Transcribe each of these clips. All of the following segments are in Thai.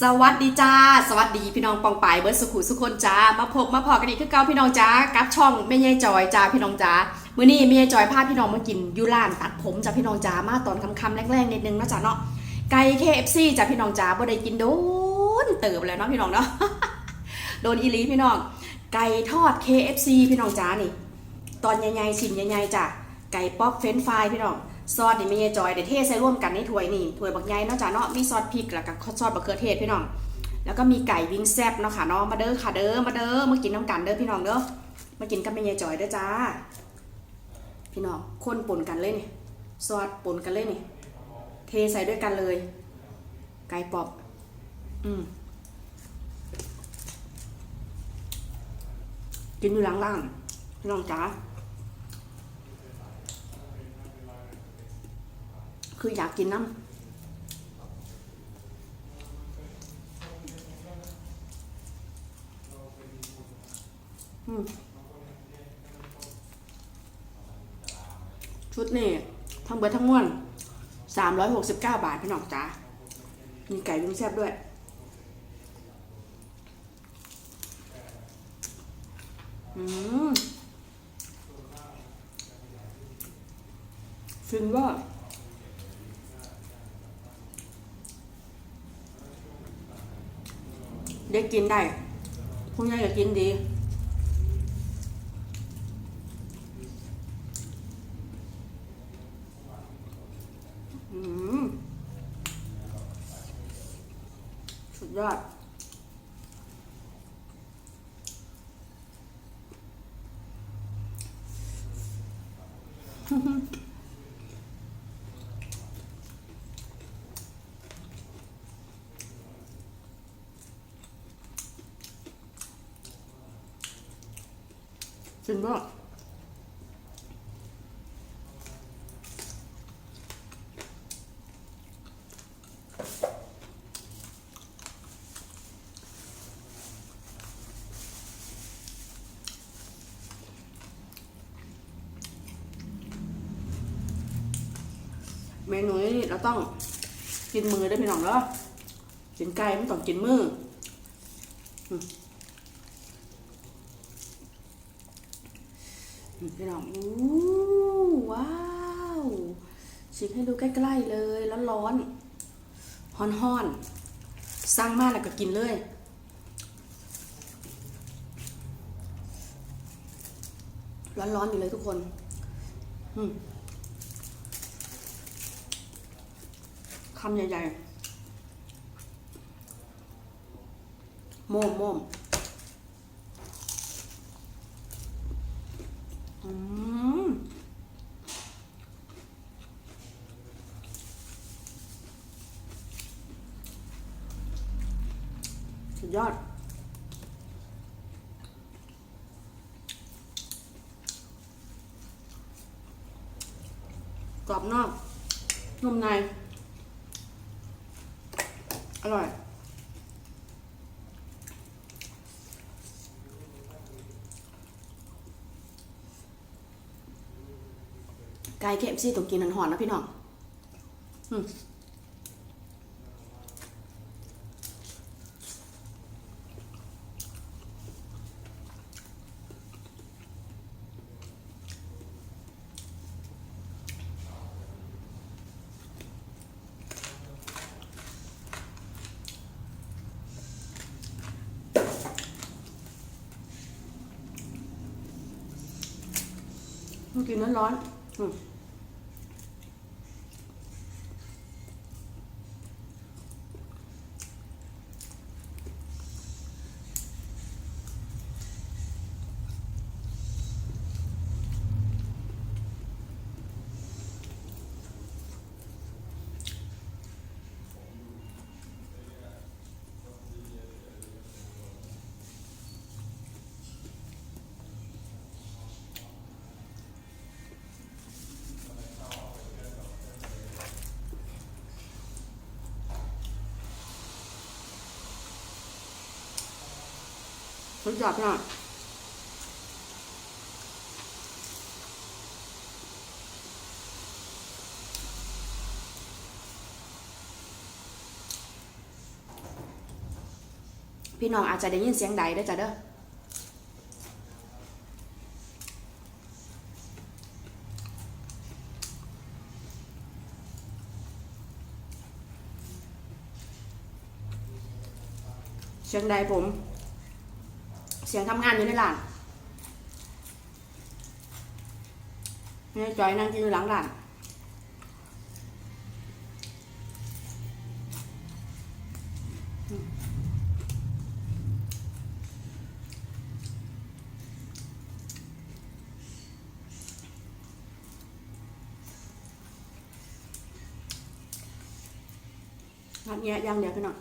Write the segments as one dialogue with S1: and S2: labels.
S1: สวัสดีจ้า สวัสดีพี่น้องปองปายเบิร์ดสุขุสุคนจ้า มาพบมาพอกันอีกคือเก่าพี่น้องจ้ากับช่องแม่ยายจอยจ้าพี่น้องจ้ามื้อนี้แม่ยายจอยพาพี่น้องมากินยูร้านตัดผมจ้าพี่น้องจ้ามาตอนคำๆแรกๆนิดนึงนะจ้าเนาะไก่ KFC จ้าพี่น้องจ้าบ่ได้กินโดนเติบแล้วเนาะพี่น้องเนาะโดนอีลีพี่น้องไก่ทอด KFC พี่น้องจ้านี่ ตอนใหญ่ๆชิ้นใหญ่ๆจ้ะไก่ป๊อปเฟรนช์ฟรายพี่น้อง ซอสนี่ไม่ใช่จอยเดี๋ยวเทใส่ร่วมกันในถ้วยนี่ถ้วยบักใหญ่เนาะจ้ะเนาะมีซอสพริกแล้วก็ซอสมะเขือเทศพี่น้อง แล้วก็มีไก่วิงแซบเนาะค่ะเนาะมาเด้อค่ะเด้อมาเด้อมากินน้ำกันเด้อพี่น้องเด้อมากินกับแม่ยายจอยเด้อจ้า พี่น้องคนปนกันเลยนี่ซอสปนกันเลยนี่เทใส่ด้วยกันเลย ไก่ปอปอืมกินอยู่ล่างๆพี่น้องจ้า คืออยากกินน้ำอืมชุดนี่ทั้งเบิดทั้งม้วนสามร้อยหกสิบเก้าบาทพี่น้องจ้ามีไก่วิงแซ่บด้วย อืมฟินว่า เด็กกินได้พวกนี้ก็กินดีอืมสุดยอดจ ริงป่ะเมนูนี้เราต้องกินมือได้พี่น้องเนาะกินไก่ไม่ต้องกินมือ พี่น้องอู้ว้าวชิมให้ดูใกล้ๆเลยร้อนๆฮ้อนๆสร้างมากแล้วก็กินเลยร้อนๆอยู่เลยทุกคน คำใหญ่ๆ โม่มโม่ม อืมสุดยอดกรอบนอกนุ่มใน อร่อย ไก่เคฟซีต้องกินหอนๆนะพี่น้องอืมต้องกินร้อนๆ อื สุดยอดพี่น้องพี่น้องอาจจะได้ยินเสียงใดเด้จ้ะเด้อเสียงใดผม สียงทำงานอยู่ในร้านนี่จอยนั่งกินอยู่หลังร้านนัดแยะย่างเดียวพี่น้อง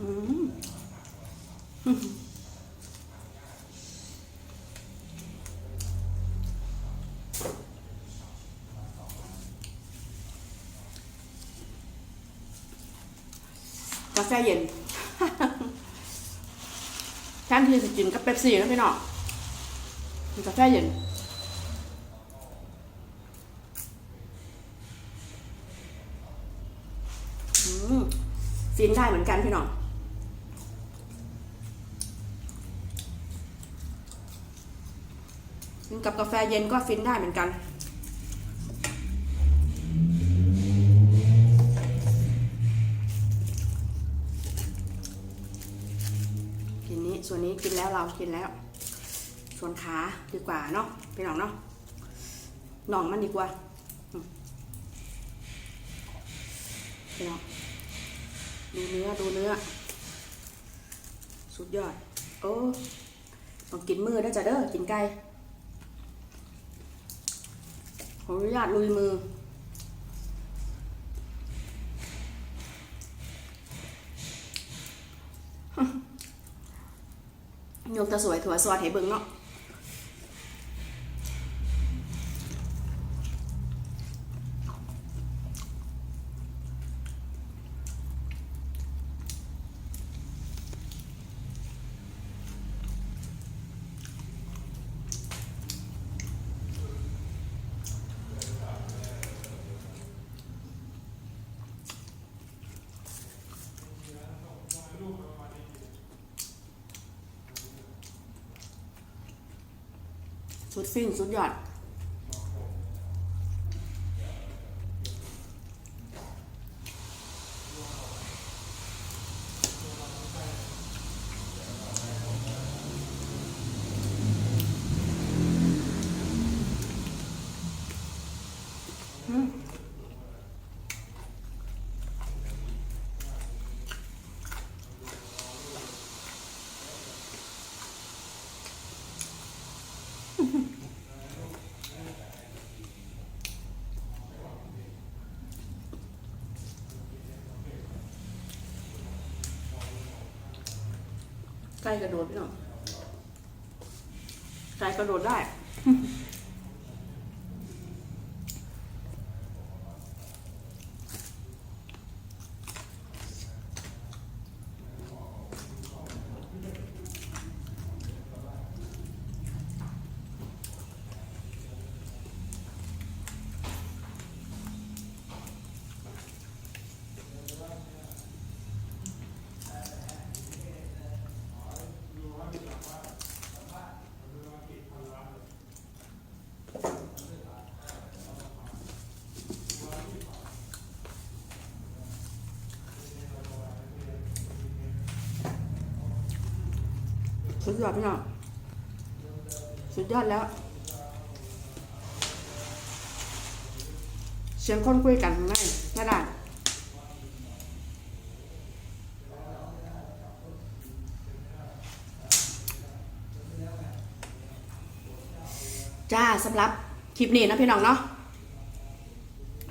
S1: อืม กาแฟเย็นแทนที่จะกินกับเป๊ปซี่นะพี่น้องกาแฟเย็นฟินได้เหมือนกันพี่น้อง กับกาแฟเย็นก็ฟินได้เหมือนกัน กินนี้ส่วนนี้กินแล้วเรากินแล้ว ส่วนขาดีกว่าเนาะพี่น้องเนาะหน่องมันดีกว่าพี่น้องดูเนื้อดูเนื้อ สุดยอด โอ้ต้องกินมือด้อจ้ะเด้อกินไก่ ขออนุญาตลุยมือ ยกตะสวยถั่วสวัสดให้เบิ่งเนาะ สุดฟินสุดยอด ก่กระโดดพี่น้องไก่กระโดดได้ สุดยอดพี่น้องสุดยอดแล้ว เสียงคนคุยกันข้างในหน้าด่านจ้าสำหรับคลิปนี้นะพี่น้องเนาะ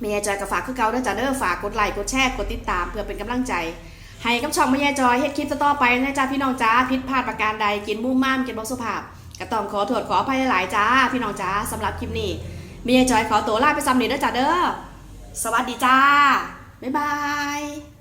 S1: เมียจอยกับฝากคือเก่าด้อจ้าเด้อฝากกดไลค์กดแชร์กดติดตาม เพื่อเป็นกำลังใจ ให้กับช่องแม่ยายจอยเฮ็ดคลิปต่อไปนะจ๊ะพี่น้องจ้าผิดพลาดประการใดกินมุ้มม่ามกินบ่สุภาพก็ต้องขอโทษขออภัยหลายๆจ้าพี่น้องจ้าสำหรับคลิปนี้แม่ยายจอยขอตัวลาไปซ้ำนี้เด้อจ้าเด้อสวัสดีจ้าบ๊ายบาย